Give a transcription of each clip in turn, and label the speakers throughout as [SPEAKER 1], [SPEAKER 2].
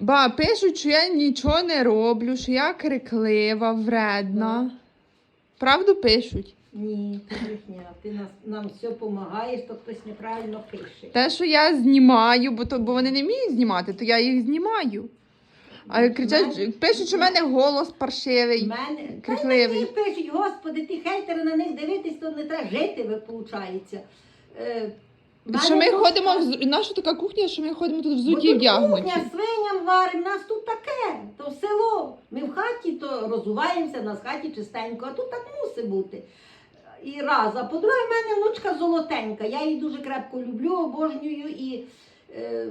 [SPEAKER 1] Ба, пишуть, що я нічого не роблю, що я криклива, вредна. Правду пишуть.
[SPEAKER 2] Ні, брехня. Ти нас, нам все допомагаєш, то хтось неправильно пише.
[SPEAKER 1] Те, що я знімаю, бо, то, бо вони не вміють знімати, то я їх знімаю. А кричать, пишуть, що в мене голос паршивий.
[SPEAKER 2] мене
[SPEAKER 1] крикливий.
[SPEAKER 2] Та й мені пишуть, господи, ти хейтери на них дивитись, то не треба жити, ви виходить. Е,
[SPEAKER 1] Що ми ходимо в наша така кухня, що ми ходимо тут взуті вдягнуті.
[SPEAKER 2] Кухня, свиням варимо, нас тут таке, то село. Ми в хаті то розуваємося, нас в хаті чистенько, а тут так мусить бути. І раз. А по-друге, в мене внучка золотенька. Я її дуже крепко люблю, обожнюю і е,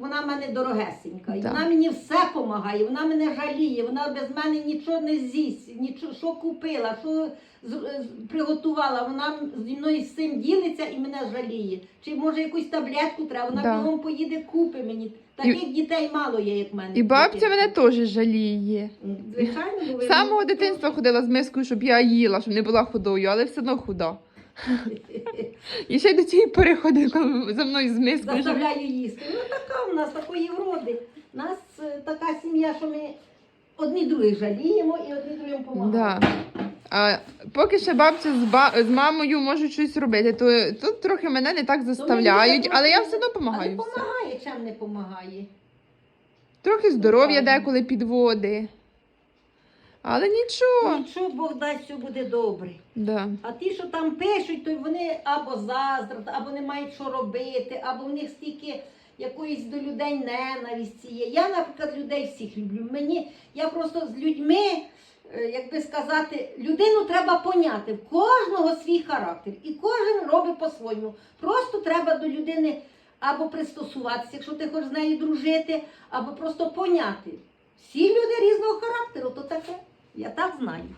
[SPEAKER 2] вона в мене дорогесенька. І вона мені все допомагає, вона мене жаліє, вона без мене нічого не з'їсть, нічого, що купила, що з- приготувала, вона зі мною з цим ділиться і мене жаліє. Чи може якусь таблетку треба, вона
[SPEAKER 1] Да.
[SPEAKER 2] бігом поїде, купи мені. Таких дітей мало є, як мене.
[SPEAKER 1] І бабця мене теж жаліє.
[SPEAKER 2] Звичайно,
[SPEAKER 1] З самого дитинства ходила з мискою, щоб я їла, щоб не була худою, але все одно худа. І ще до цієї пори ходить коли за мною з мискою.
[SPEAKER 2] заставляю їсти. Ну така в нас такої вроди. У нас е, така сім'я, що ми одні других жаліємо і одні другим допомагаємо.
[SPEAKER 1] Да. А поки ще бабця з, ба... з мамою можуть щось робити, то тут трохи мене не так заставляють,
[SPEAKER 2] так
[SPEAKER 1] але я все одно допомагаю.
[SPEAKER 2] допомагає, чим не допомагає.
[SPEAKER 1] Трохи здоров'я деколи підводи. Але нічого.
[SPEAKER 2] Нічого Бог дасть, все буде добре.
[SPEAKER 1] Да.
[SPEAKER 2] А ті, що там пишуть, то вони або заздрять, або не мають що робити, або в них стільки якоїсь до людей ненависті є. Я, наприклад, людей всіх люблю. Мені я просто з людьми, е, як би сказати, людину треба поняти. В кожного свій характер. І кожен робить по-своєму. Просто треба до людини або пристосуватися, якщо ти хочеш з нею дружити, або просто поняти. Всі люди різного характеру, то таке. Я так знаю.